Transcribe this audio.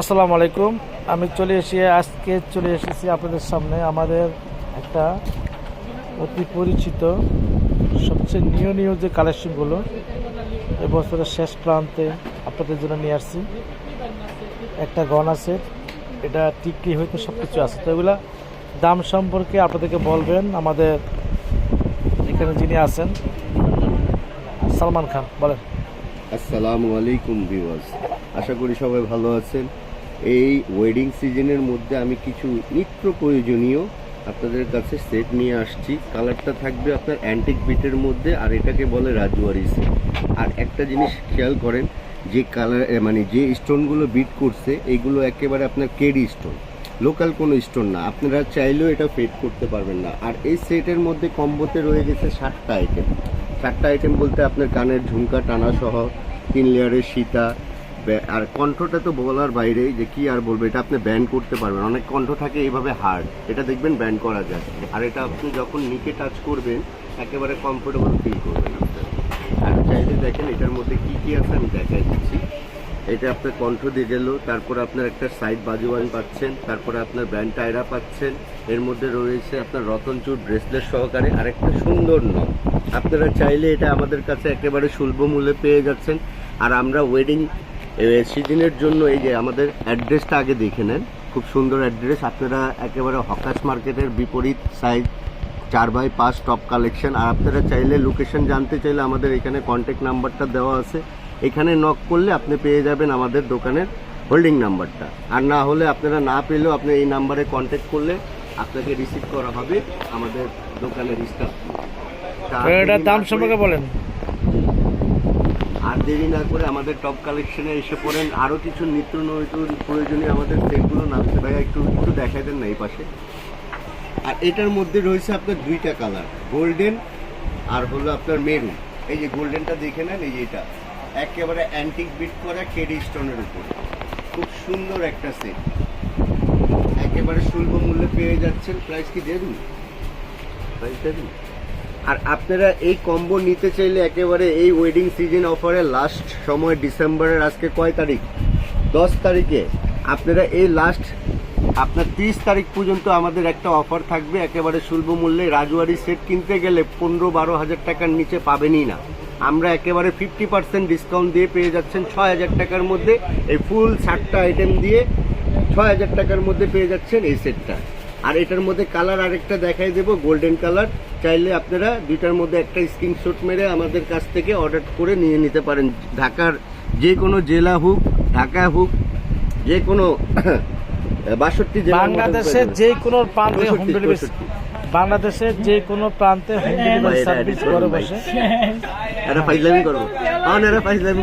আসসালামু আলাইকুম। আমি চলে এসে আজকে চলে এসেছি আপনাদের সামনে আমাদের একটা অতি পরিচিত, সবচেয়ে নিউ নিউ যে কালেকশনগুলো এই বছরের শেষ প্রান্তে আপনাদের জন্য নিয়ে আসছি। একটা গহনা সেট, এটা টিকলি হয়তো সব কিছু আছে। তো এগুলা দাম সম্পর্কে আপনাদেরকে বলবেন আমাদের এখানে যিনি আছেন, সালমান খান, বলেন। আসসালামু আলাইকুম আশা করি সবাই ভালো আছেন। এই ওয়েডিং সিজনের মধ্যে আমি কিছু নিত্য প্রয়োজনীয় আপনাদের কাছে সেট নিয়ে আসছি। কালারটা থাকবে আপনার অ্যান্টিক বিটের মধ্যে আর এটাকে বলে রাজুয়ারি সেট আর একটা জিনিস খেয়াল করেন, যে কালার মানে যে স্টোনগুলো বিট করছে, এগুলো একেবারে আপনার কেডি স্টোন লোকাল কোনো স্টোন না। আপনারা চাইলেও এটা ফেড করতে পারবেন না। আর এই সেটের মধ্যে কম্বোতে রয়ে গেছে ষাটটা আইটেম চারটা আইটেম বলতে আপনার কানের ঝুমকা টানা সহ তিন লেয়ারের সীতা আর কণ্ঠটা তো বলার বাইরে যে কি আর বলব, এটা আপনি ব্যান্ড করতে পারবেন। অনেক কণ্ঠ থাকে এইভাবে হার্ড এটা দেখবেন ব্যান্ড করা যায়। আর এটা আপনি যখন নিকে টাচ করবেন, একেবারে কমফোর্টেবল ফিল করবেন আপনার আর চাইলে দেখেন এটার মধ্যে কি কি আছে আমি দেখাই দিচ্ছি। এটা আপনার কণ্ঠ দিয়ে গেল, তারপর আপনার একটা সাইড বাজুবান পাচ্ছেন, তারপরে আপনার ব্যান্ড টায়রা পাচ্ছেন, এর মধ্যে রয়েছে আপনার রতনচুর ব্রেসলেট সহকারে আরেকটা সুন্দর নখ। আপনারা চাইলে এটা আমাদের কাছে একেবারে সুলভ মূল্যে পেয়ে যাচ্ছেন। আর আমরা ওয়েডিং সিজনের জন্য এই যে আমাদের অ্যাড্রেসটা আগে দেখে নেন। খুব সুন্দর অ্যাড্রেস আপনারা একেবারে হকাস মার্কেটের বিপরীত সাইড চার বাই পাঁচ টপ কালেকশন আর আপনারা চাইলে লোকেশন জানতে চাইলে আমাদের এখানে কন্ট্যাক্ট নাম্বারটা দেওয়া আছে। এখানে নক করলে আপনি পেয়ে যাবেন আমাদের দোকানের হোল্ডিং নাম্বারটা আর না হলে আপনারা না পেলেও আপনি এই নাম্বারে কন্ট্যাক্ট করলে আপনাকে রিসিভ করা হবে আমাদের দোকানের স্টাফ এটার দাম সম্পর্কে বলেন। আর দেরি না করে আমাদের টপ কালেকশনে এসে পড়েন। আরও কিছু নিত্য নতুন প্রয়োজনীয় আমাদের সেটগুলো নামছে ভাইয়া, একটু একটু দেখাই দেন না এই পাশে। আর এটার মধ্যে রয়েছে আপনার দুইটা কালার গোল্ডেন আর হলো আপনার মেরুন এই যে গোল্ডেনটা দেখে নেন, এই যে এটা। একেবারে অ্যান্টিক বিট করা কেডি স্টোনের উপর। খুব সুন্দর একটা সেট একেবারে সুলভ মূল্যে পেয়ে যাচ্ছেন। প্রাইস কি দেবেন? প্রাইস দেবেন? আর আপনারা এই কম্বো নিতে চাইলে একেবারে এই ওয়েডিং সিজন অফারে লাস্ট সময় ডিসেম্বরের আজকে কয় তারিখ? দশ তারিখে। আপনারা এই লাস্ট আপনার তিরিশ তারিখ পর্যন্ত আমাদের একটা অফার থাকবে, একেবারে সুলভ মূল্যে রাজুয়ারি সেট কিনতে গেলে পনেরো বারো হাজার টাকার নিচে পাবেনই না। আমরা একেবারে ফিফটি পার্সেন্ট ডিসকাউন্ট দিয়ে পেয়ে যাচ্ছেন ছয় হাজার টাকার মধ্যে। এই ফুল ষাটটা আইটেম দিয়ে ছয় হাজার টাকার মধ্যে পেয়ে যাচ্ছেন এই সেটটা আর এটার মধ্যে কালার আরেকটা দেখাই দেবো গোল্ডেন কালার চাইলে আপনারা দুইটার মধ্যে একটা স্ক্রিনশট মেরে আমাদের কাছ থেকে অর্ডার করে নিয়ে নিতে পারেন। ঢাকার যে কোনো জেলা হোক ঢাকা হোক যে কোনো বাষট্টি বাংলাদেশের যে কোনো প্রান্তে হোম ডেলিভারি বাংলাদেশের যে কোনো প্রান্তে হোম ডেলিভারি সার্ভিস করে বসে। এটা ফাইজলামি করব। হ্যাঁ এটা ফাইজলামি